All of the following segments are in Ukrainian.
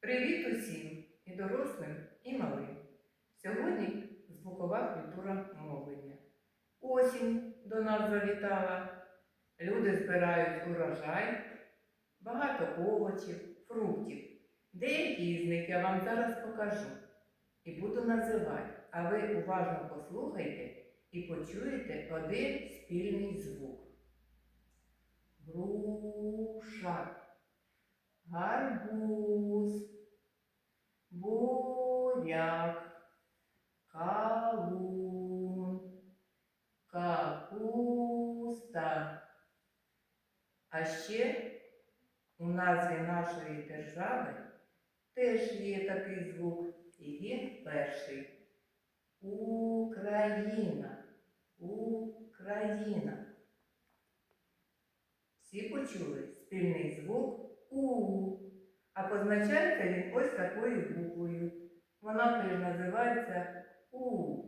Привіт усім і дорослим, і малим. Сьогодні звукова культура мовлення. Осінь до нас завітала. Люди збирають урожай, багато овочів, фруктів. Деякі з них я вам зараз покажу і буду називати, а ви уважно послухайте і почуєте один спільний звук. Груша, гарбуз, буряк, кавун, капуста. А ще у назві нашої держави теж є такий звук, і він перший. Україна. Україна. Всі почули спільний звук У. А позначається він ось такою буквою. Вона теж називається У.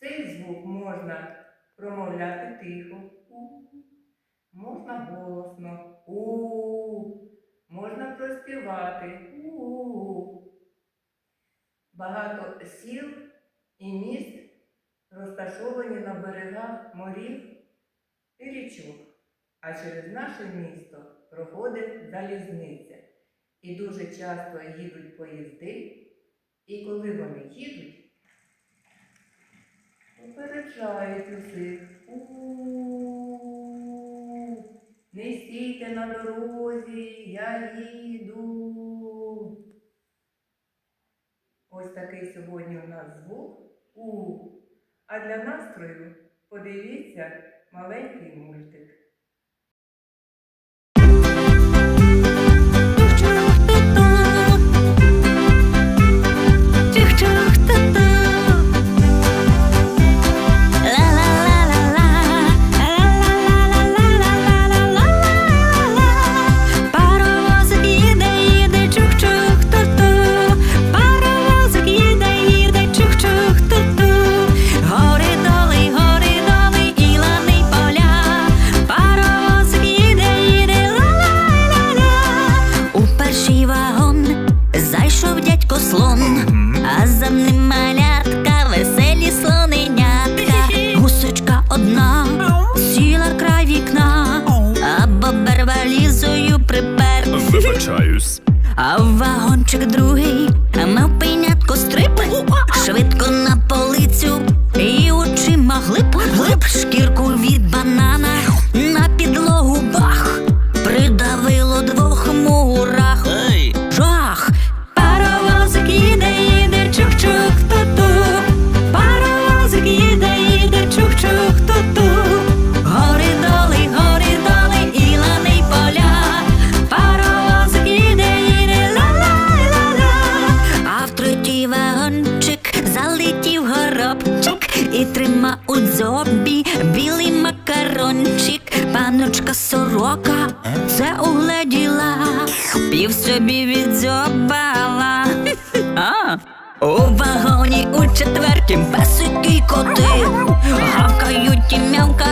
Цей звук можна промовляти тихо У. Можна голосно У. Можна проспівати У. Багато сіл і міст розташовані на берегах морів річок. А через наше місто проходить залізниця. І дуже часто їдуть поїзди, і коли вони їдуть, попереджають усіх. У-у-у, не стійте на дорозі, я їду. Ось такий сьогодні у нас звук У. А для настрою подивіться маленький мультик. Вибачаюсь. А вагончик другий мав пийнятко стрип Швидко на полицю і очима глиб глиб шкірку Паночка сорока це угледіла Пів собі відзьобала. У вагоні у четвертім песики й коти Гавкають і мявкають